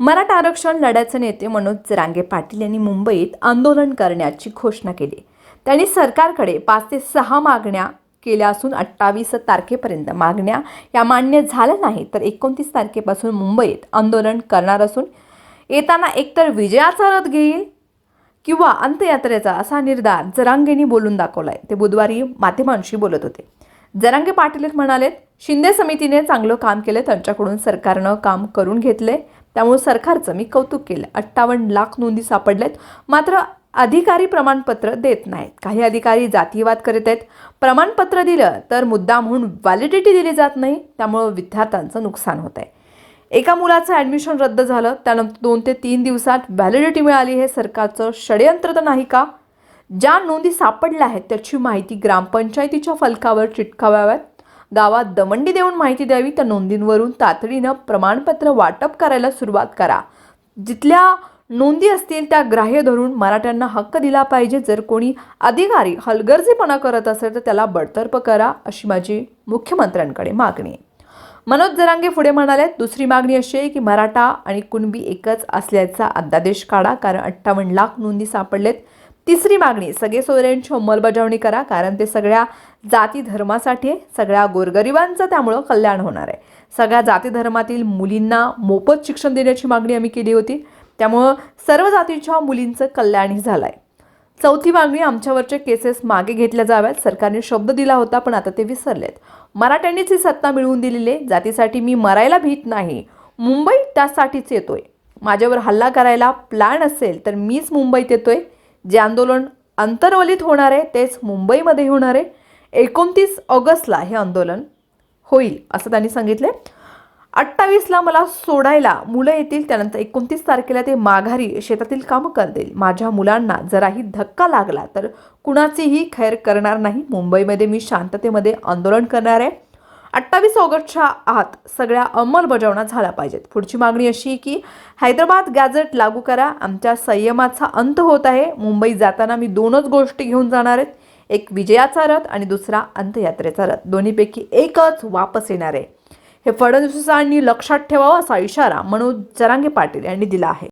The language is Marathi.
मराठा आरक्षण लढ्याचे नेते मनोज जरांगे पाटील यांनी मुंबईत आंदोलन करण्याची घोषणा केली. त्यांनी सरकारकडे पाच ते सहा मागण्या केल्या असून अठ्ठावीस तारखेपर्यंत मागण्या या मान्य झाल्या नाही तर एकोणतीस तारखेपासून मुंबईत आंदोलन करणार असून येताना एकतर विजयाचा रथ घेईल किंवा अंत्ययात्रेचा असा निर्धार जरांगेंनी बोलून दाखवला आहे ते बुधवारी माध्यमांशी बोलत होते. जरांगे पाटील म्हणालेत शिंदे समितीने चांगलं काम केलं त्यांच्याकडून सरकारनं काम करून घेतले त्यामुळे सरकारचं मी कौतुक केलं. अठ्ठावन्न लाख नोंदी सापडल्यात. मात्र अधिकारी प्रमाणपत्र देत नाहीत. काही अधिकारी जातीयवाद करीत आहेत. प्रमाणपत्र दिलं तर मुद्दा म्हणून व्हॅलिडिटी दिली जात नाही. त्यामुळं विद्यार्थ्यांचं नुकसान होत आहे. एका मुलाचं ॲडमिशन रद्द झालं. त्यानंतर दोन ते तीन दिवसात व्हॅलिडिटी मिळाली. हे सरकारचं षडयंत्र तर नाही का? ज्या नोंदी सापडल्या आहेत त्याची माहिती ग्रामपंचायतीच्या फलकावर चिटकावाव्यात. गावात दमंडी देऊन माहिती द्यावी त्या नोंदींवरून तातडीनं प्रमाणपत्र वाटप करायला सुरुवात करा. जिथल्या नोंदी असतील त्या ग्राह्य धरून मराठ्यांना हक्क दिला पाहिजे. जर कोणी अधिकारी हलगर्जीपणा करत असेल तर त्याला बडतर्फ करा अशी माझी मुख्यमंत्र्यांकडे मागणी. आहे मनोज जरांगे पुढे म्हणाले दुसरी मागणी अशी आहे की मराठा आणि कुणबी एकच असल्याचा अध्यादेश काढा कारण अठ्ठावन्न लाख नोंदी सापडलेत. तिसरी मागणी सगळे सोयऱ्यांची अंमलबजावणी करा कारण ते सगळ्या जाती धर्मासाठी आहे सगळ्या गोरगरिबांचं त्यामुळं कल्याण होणार आहे. सगळ्या जाती धर्मातील मुलींना मोफत शिक्षण देण्याची मागणी आम्ही केली होती. त्यामुळं सर्व जातीच्या मुलींचं कल्याणही झालं आहे चौथी मागणी आमच्यावरचे केसेस मागे घेतल्या जाव्यात. सरकारने शब्द दिला होता पण आता ते विसरलेत. मराठ्यांनीच ही सत्ता मिळवून दिलेली आहे. जातीसाठी मी मरायला भीत नाही. मुंबई त्यासाठीच येतोय. माझ्यावर हल्ला करायला प्लॅन असेल तर मीच मुंबईत येतोय. जे आंदोलन अंतर्वलित होणार आहे तेच मुंबईमध्ये होणार आहे. एकोणतीस ऑगस्टला हे आंदोलन होईल असं त्यांनी सांगितले अठ्ठावीसला मला सोडायला मुलं येतील त्यानंतर एकोणतीस तारखेला ते माघारी शेतातील कामं करतील. माझ्या मुलांना जराही धक्का लागला तर कुणाचीही खैर करणार नाही. मुंबईमध्ये मी शांततेमध्ये आंदोलन करणार आहे. अठ्ठावीस ऑगस्टच्या आत सगळ्या अंमलबजावण्या झाल्या पाहिजेत. पुढची मागणी अशी की हैदराबाद गॅझेट लागू करा. आमच्या संयमाचा अंत होत आहे. मुंबई जाताना मी दोनच गोष्टी घेऊन जाणार आहेत एक विजयाचा रथ आणि दुसरा अंत्ययात्रेचा रथ. दोन्हीपैकी एकच वापस येणार आहे. हे फडणवीसांनी लक्षात ठेवावं असा इशारा मनोज जरांगे पाटील यांनी दिला आहे.